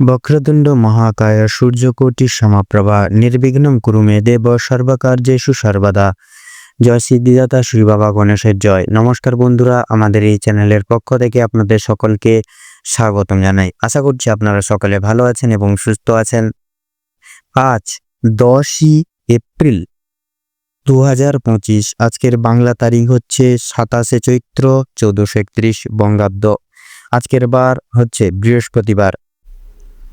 বক্রতুণ্ড মহাকায় সূর্যকোটি সমাপ্রভা নির্বিঘ্নম কুরু মে দেব সর্বকার্যেষু সর্বদা জয় সিদ্ধিদাতা শ্রী বাবা গণেশের জয়। নমস্কার বন্ধুরা, আমাদের এই চ্যানেলের পক্ষ থেকে আপনাদের সকলকে স্বাগতম জানাই। আশা করছি আপনারা সকলে ভালো আছেন এবং সুস্থ আছেন। আজ দশই এপ্রিল দু হাজার পঁচিশ, আজকের বাংলা তারিখ হচ্ছে সাতাশে চৈত্র চৌদ্দশো একত্রিশ বঙ্গাব্দ। আজকের বার হচ্ছে বৃহস্পতিবার।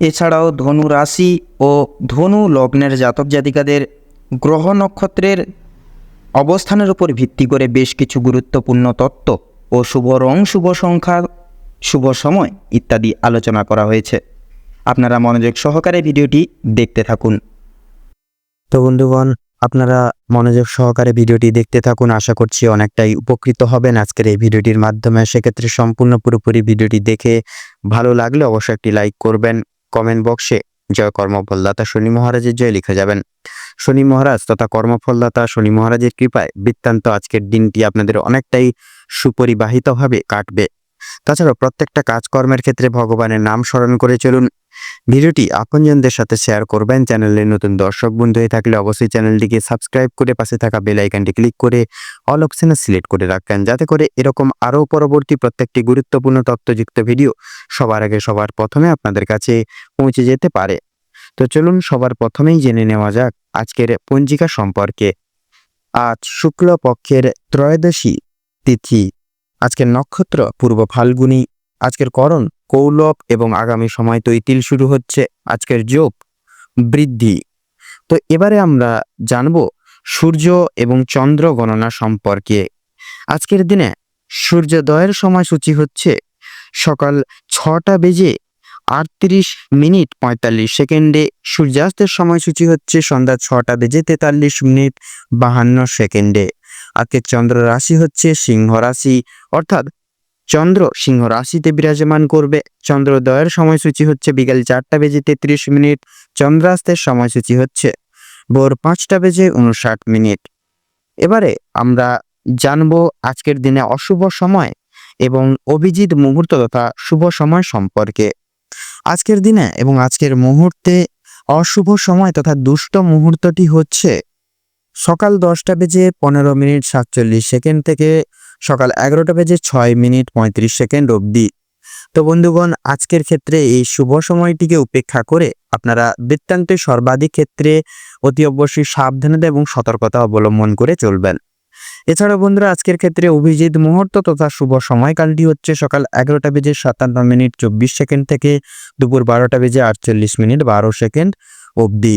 এছাড়াও ধনু রাশি ও ধনু লগ্নের জাতক জাতিকাদের গ্রহ নক্ষত্রের অবস্থানের উপর ভিত্তি করে বেশ কিছু গুরুত্বপূর্ণ তত্ত্ব ও শুভ রং, শুভ সংখ্যা, শুভ সময় ইত্যাদি আলোচনা করা হয়েছে। আপনারা মনোযোগ সহকারে ভিডিওটি দেখতে থাকুন। তো বন্ধুগণ, আপনারা মনোযোগ সহকারে ভিডিওটি দেখতে থাকুন। আশা করছি অনেকটাই উপকৃত হবেন আজকের এই ভিডিওটির মাধ্যমে। সেক্ষেত্রে সম্পূর্ণ পুরোপুরি ভিডিওটি দেখে ভালো লাগলে অবশ্যই একটি লাইক করবেন। কমেন্ট বক্সে জয় কর্মফলদাতা শনি মহারাজের জয় লিখে যাবেন। শনি মহারাজ তথা কর্মফলদাতা শনি মহারাজের কৃপায় বৃত্তান্ত আজকের দিনটি আপনাদের অনেকটাই সুপরিবাহিতভাবে কাটবে। তাছাড়াও প্রত্যেকটা কাজকর্মের ক্ষেত্রে ভগবানের নাম স্মরণ করে চলুন। ভিডিওটি আপনজনদের সাথে শেয়ার করবেন। চ্যানেলের নতুন দর্শক বন্ধু হয়ে থাকলে অবশ্যই চ্যানেলটিকে সাবস্ক্রাইব করে পাশে থাকা বেল আইকনটি ক্লিক করে অল অপশনে সিলেক্ট করে রাখবেন। যাতে করে এরকম আরও পরবর্তী প্রত্যেকটি গুরুত্বপূর্ণ তথ্যযুক্ত ভিডিও সবার আগে সবার প্রথমে আপনাদের কাছে পৌঁছে যেতে পারে। তো চলুন সবার প্রথমেই জেনে নেওয়া যাক আজকের পঞ্জিকা সম্পর্কে। আজ শুক্লপক্ষের ত্রয়োদশী তিথি। আজকের নক্ষত্র পূর্ব ফাল্গুনী আজকের করণ, কৌলব এবং আগামী সময় তৈতিল শুরু হচ্ছে, আজকের যোগ বৃদ্ধি। তো এবারে আমরা জানব সূর্য এবং চন্দ্র গণনা সম্পর্কে। আজকের দিনে সূর্যোদয়ের সময়সূচি হচ্ছে সকাল ছটা বেজে আটত্রিশ মিনিট পঁয়তাল্লিশ সেকেন্ডে। সূর্যাস্তের সময়সূচি হচ্ছে সন্ধ্যা ছটা বেজে তেতাল্লিশ মিনিট বাহান্ন সেকেন্ডে। আজকের চন্দ্র রাশি হচ্ছে সিংহ রাশি, অর্থাৎ চন্দ্র সিংহ রাশিতে বিরাজমান করবে। চন্দ্রোদয়ের সময়সূচি হচ্ছে বিকাল চারটা বেজে তেত্রিশ মিনিট। চন্দ্রাস্তের সময়সূচি হচ্ছে ভোর পাঁচটা বেজে উনষাট মিনিট। এবারে আমরা জানব আজকের দিনে অশুভ সময় এবং অভিজিৎ মুহূর্ত তথা শুভ সময় সম্পর্কে। আজকের দিনে এবং আজকের মুহূর্তে অশুভ সময় তথা দুষ্ট মুহূর্তটি হচ্ছে সকাল দশটা বেজে পনেরো মিনিট সাতচল্লিশ সেকেন্ড থেকে সকাল এগারোটা বেজে ছয় মিনিট পঁয়ত্রিশ সেকেন্ড অবধি। তো বন্ধুগণ, আজকের ক্ষেত্রে এই শুভ সময়টিকে উপেক্ষা করে আপনারা বৃত্তান্তে সর্বাধিক ক্ষেত্রে অতি অবশ্যই সাবধানতা এবং সতর্কতা অবলম্বন করে চলবেন। এছাড়া বন্ধুরা, আজকের ক্ষেত্রে অভিজিৎ মুহূর্ত তথা শুভ সময়কালটি হচ্ছে সকাল এগারোটা বেজে সাতান্ন মিনিট চব্বিশ সেকেন্ড থেকে দুপুর বারোটা বেজে আটচল্লিশ মিনিট বারো সেকেন্ড অবধি।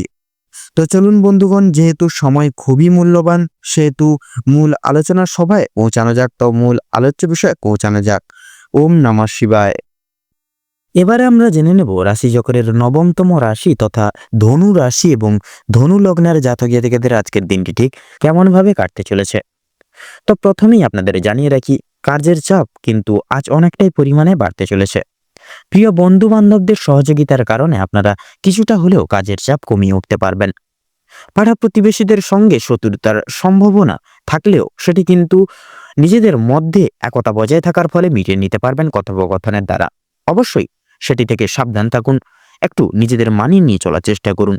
তো চলুন বন্ধুগণ, যেহেতু সময় খুবই মূল্যবান, সেহেতু মূল আলোচনা সভায় পৌঁছানো যাক। তো মূল আলোচ্য বিষয়ে পৌঁছানো যাক। ওম নমঃ শিবায়। এবারে আমরা জেনে নেব রাশিচক্রের নবমতম রাশি তথা ধনু রাশি এবং ধনু লগ্নের জাতক জাতিকাদের আজকের দিনটি ঠিক কেমনভাবে কাটতে চলেছে। তো প্রথমেই আপনাদের জানিয়ে রাখি, কার্যের চাপ কিন্তু আজ অনেকটাই পরিমাণে বাড়তে চলেছে। প্রিয় বন্ধু বান্ধবদের সহযোগিতার কারণে আপনারা কিছুটা হলেও কাজের চাপ কমিয়ে উঠতে পারবেন। পাড়া প্রতিবেশীদের সঙ্গে শত্রুতার সম্ভাবনা থাকলেও সেটি কিন্তু নিজেদের মধ্যে একতা বজায় থাকার ফলে মিটিয়ে নিতে পারবেন কথোপকথনের দ্বারা। অবশ্যই সেটি থেকে সাবধান থাকুন, একটু নিজেদের মানিয়ে নিয়ে চলার চেষ্টা করুন।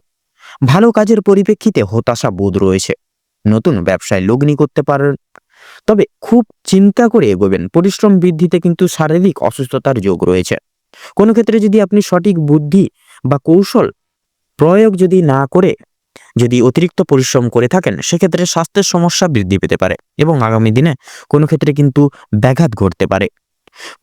ভালো কাজের পরিপ্রেক্ষিতে হতাশা বোধ রয়েছে। নতুন ব্যবসায় লগ্নি করতে পারেন। তবে খুব চিন্তা করে এগোবেন। পরিশ্রম বৃদ্ধিতে কিন্তু শারীরিক অসুস্থতার যোগ রয়েছে। কোনো ক্ষেত্রে যদি আপনি সঠিক বুদ্ধি বা কৌশল প্রয়োগ যদি না করে, যদি অতিরিক্ত পরিশ্রম করে থাকেন, সেক্ষেত্রে স্বাস্থ্যের সমস্যা বৃদ্ধি পেতে পারে এবং আগামী দিনে কোনো ক্ষেত্রে কিন্তু ব্যাঘাত ঘটতে পারে।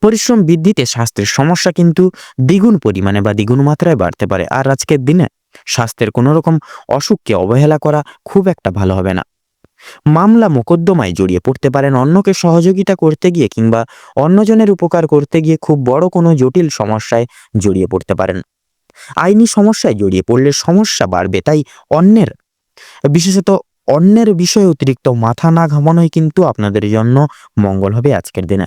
পরিশ্রম বৃদ্ধিতে স্বাস্থ্যের সমস্যা কিন্তু দ্বিগুণ পরিমাণে বা দ্বিগুণ মাত্রায় বাড়তে পারে। আর আজকের দিনে স্বাস্থ্যের কোনো রকম অসুখকে অবহেলা করা খুব একটা ভালো হবে না। মামলা মোকদ্দমায় জড়িয়ে পড়তে পারেন অন্যকে সহযোগিতা করতে গিয়ে কিংবা অন্যজনের উপকার করতে গিয়ে খুব বড় কোনো জটিল সমস্যায় জড়িয়ে পড়তে পারেন। আইনি সমস্যায় জড়িয়ে পড়লে সমস্যা বাড়বে, তাই অন্যের, বিশেষত অন্যের বিষয়ে অতিরিক্ত মাথা না ঘামানোই কিন্তু আপনাদের জন্য মঙ্গল হবে আজকের দিনে।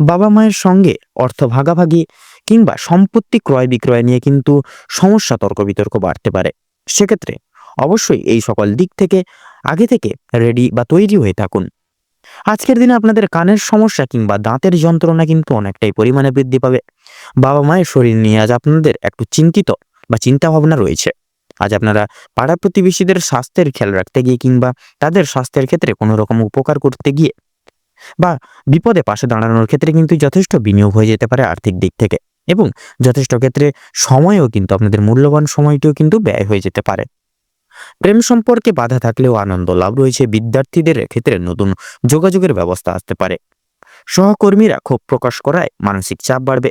বাবা মায়ের সঙ্গে অর্থ ভাগাভাগি কিংবা সম্পত্তি ক্রয় বিক্রয় নিয়ে কিন্তু সমস্যা তর্ক বিতর্ক বাড়তে পারে। সেক্ষেত্রে অবশ্যই এই সকল দিক থেকে, আগে থেকে রেডি বা তৈরি হয়ে থাকুন। আজকের দিনে আপনাদের কানের সমস্যা কিংবা দাঁতের যন্ত্রণা কিন্তু অনেকটাই পরিমাণে বৃদ্ধি পাবে। বাবা মায়ের শরীর নিয়ে আজ আপনাদের একটু চিন্তিত বা চিন্তা ভাবনা রয়েছে। আজ আপনারা পাড়া প্রতিবেশীদের স্বাস্থ্যের খেয়াল রাখতে গিয়ে কিংবা তাদের স্বাস্থ্যের ক্ষেত্রে কোনো রকম উপকার করতে গিয়ে বা বিপদে পাশে দাঁড়ানোর ক্ষেত্রে কিন্তু যথেষ্ট বিনিয়োগ হয়ে যেতে পারে আর্থিক দিক থেকে। এবং যথেষ্ট ক্ষেত্রে সময়ও কিন্তু আপনাদের মূল্যবান সময়টিও কিন্তু ব্যয় হয়ে যেতে পারে। প্রেম সম্পর্কে বাধা থাকলেও আনন্দ লাভ রয়েছে বিদ্যার্থীদের ক্ষেত্রে নতুন যোগাযোগের ব্যবস্থা আসতে পারে। সহকর্মীরা ক্ষোভ প্রকাশ করায় মানসিক চাপ বাড়বে।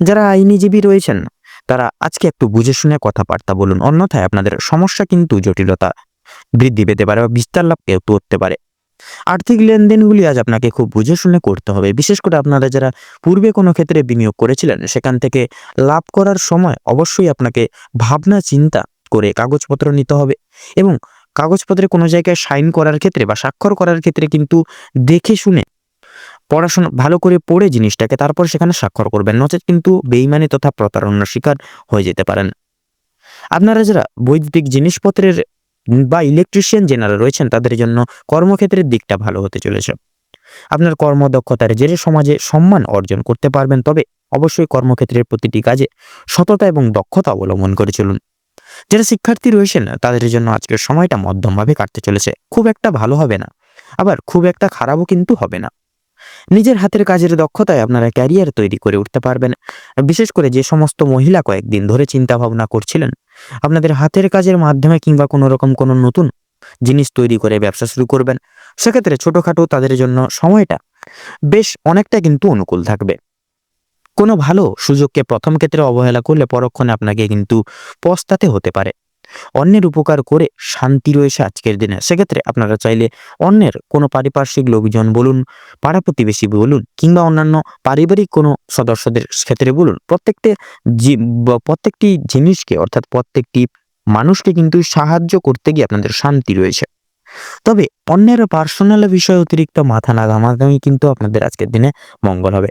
যারা আইনিজীবী রয়েছেন, তারা আজকে একটু বুঝে শুনে কথাবার্তা বলুন, অন্যথায় আপনাদের সমস্যা কিন্তু জটিলতা বৃদ্ধি পেতে পারে বা বিস্তার লাভ কেউ করতে পারে। আর্থিক লেনদেনগুলি আজ আপনাকে খুব বুঝে শুনে করতে হবে। বিশেষ করে আপনারা যারা পূর্বে কোনো ক্ষেত্রে বিনিয়োগ করেছিলেন, সেখান থেকে লাভ করার সময় অবশ্যই আপনাকে ভাবনা চিন্তা করে কাগজপত্র নিতে হবে এবং কাগজপত্রে কোনো জায়গায় সাইন করার ক্ষেত্রে বা স্বাক্ষর করার ক্ষেত্রে কিন্তু দেখে শুনে, পড়াশোনা, ভালো করে পড়ে জিনিসটাকে তারপর সেখানে স্বাক্ষর করবেন। নচেত কিন্তু বেইমানি তথা প্রতারণার শিকার হয়ে যেতে পারেন। আপনারা যারা বৈদ্যুতিক জিনিসপত্রের বা ইলেকট্রিশিয়ান যেনারা রয়েছেন, তাদের জন্য কর্মক্ষেত্রের দিকটা ভালো হতে চলেছে। আপনার কর্মদক্ষতার জেরে সমাজে সম্মান অর্জন করতে পারবেন, তবে অবশ্যই কর্মক্ষেত্রের প্রতিটি কাজে সততা এবং দক্ষতা অবলম্বন করে চলুন। যারা শিক্ষার্থী রয়েছেন, তাদের জন্য আজকের সময়টা মধ্যমভাবে কাটতে চলেছে। খুব একটা ভালো হবে না। আবার খুব একটা খারাপও কিন্তু হবে না। নিজের হাতের কাজের দক্ষতায় আপনারা ক্যারিয়ার তৈরি করে উঠতে পারবেন। বিশেষ করে যে সমস্ত মহিলা কয়েকদিন ধরে চিন্তা ভাবনা করছিলেন, আপনাদের হাতের কাজের মাধ্যমে কিংবা কোনো রকম কোনো নতুন জিনিস তৈরি করে ব্যবসা শুরু করবেন। সেক্ষেত্রে ছোটখাটো তাদের জন্য সময়টা বেশ অনেকটা কিন্তু অনুকূল থাকবে। কোনো ভালো সুযোগকে প্রথম ক্ষেত্রে অবহেলা করলে পরক্ষণে আপনাকে কিন্তু পস্তাতে হতে পারে। অন্যের উপকার করে শান্তি রয়েছে আজকের দিনে। সেক্ষেত্রে আপনারা চাইলে অন্যের কোনো পারিপার্শ্বিক লোকজন বলুন, পাড়া প্রতিবেশী বলুন, কিংবা অন্যান্য পারিবারিক কোনো সদস্যদের ক্ষেত্রে বলুন, প্রত্যেকটি প্রত্যেকটি জিনিসকে, অর্থাৎ প্রত্যেকটি মানুষকে কিন্তু সাহায্য করতে গিয়ে আপনাদের শান্তি রয়েছে। তবে অন্যের পার্সোনাল বিষয়ে অতিরিক্ত মাথা না ঘামাতেই কিন্তু আপনাদের আজকের দিনে মঙ্গল হবে।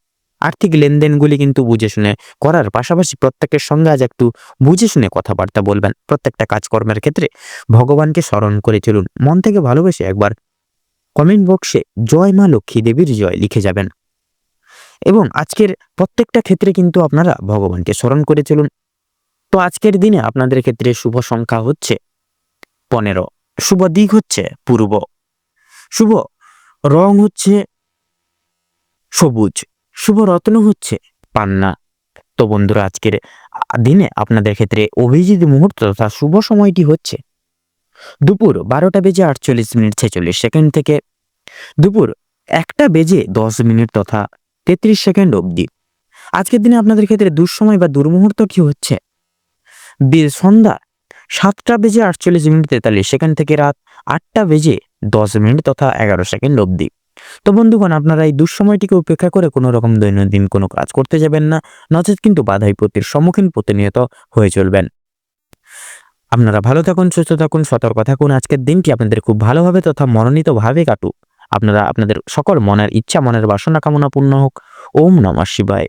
আর্থিক লেনদেনগুলি কিন্তু বুঝে শুনে করার পাশাপাশি প্রত্যেকের সঙ্গে আজ একটু বুঝে শুনে কথাবার্তা বলবেন। প্রত্যেকটা কাজকর্মের ক্ষেত্রে ভগবানকে স্মরণ করে চলুন। মন থেকে ভালোবেসে একবার কমেন্ট বক্সে জয় মা লক্ষ্মী দেবীর জয় লিখে যাবেন। এবং আজকের প্রত্যেকটা ক্ষেত্রে কিন্তু আপনারা ভগবানকে স্মরণ করে চলুন। তো আজকের দিনে আপনাদের ক্ষেত্রে শুভ সংখ্যা হচ্ছে পনেরো, শুভ দিক হচ্ছে পূর্ব, শুভ রং হচ্ছে সবুজ। শুভ রত্ন হচ্ছে। পান্না, তো বন্ধুরা, আজকের দিনে আপনাদের ক্ষেত্রে অভিজিৎ মুহূর্ত তথা শুভ সময়টি হচ্ছে দুপুর বারোটা বেজে আটচল্লিশ মিনিট ছেচল্লিশ সেকেন্ড থেকে দুপুর একটা বেজে দশ মিনিট তথা তেত্রিশ সেকেন্ড অবধি। আজকের দিনে আপনাদের ক্ষেত্রে দুঃসময় বা দুর্মুহূর্ত কি হচ্ছে? সন্ধ্যা সাতটা বেজে আটচল্লিশ মিনিট তেতাল্লিশ সেকেন্ড থেকে রাত আটটা বেজে দশ মিনিট তথা এগারো সেকেন্ড অবধি। তো বন্ধুগণ, আপনারা এই দুঃসময়টিকে উপেক্ষা করে কোনো রকম দৈনন্দিন কোনো কাজ করতে যাবেন না। নচেত কিন্তু বাধা বিপত্তির সম্মুখীন প্রতিনিয়ত হয়ে চলবেন। আপনারা ভালো থাকুন, সুস্থ থাকুন, সতর্ক থাকুন। আজকের দিনটি আপনাদের খুব ভালোভাবে তথা মনোনীতভাবে কাটুক। আপনারা, আপনাদের সকল মনের ইচ্ছা, মনের বাসনা কামনা পূর্ণ হোক। ওম নমঃ শিবায়।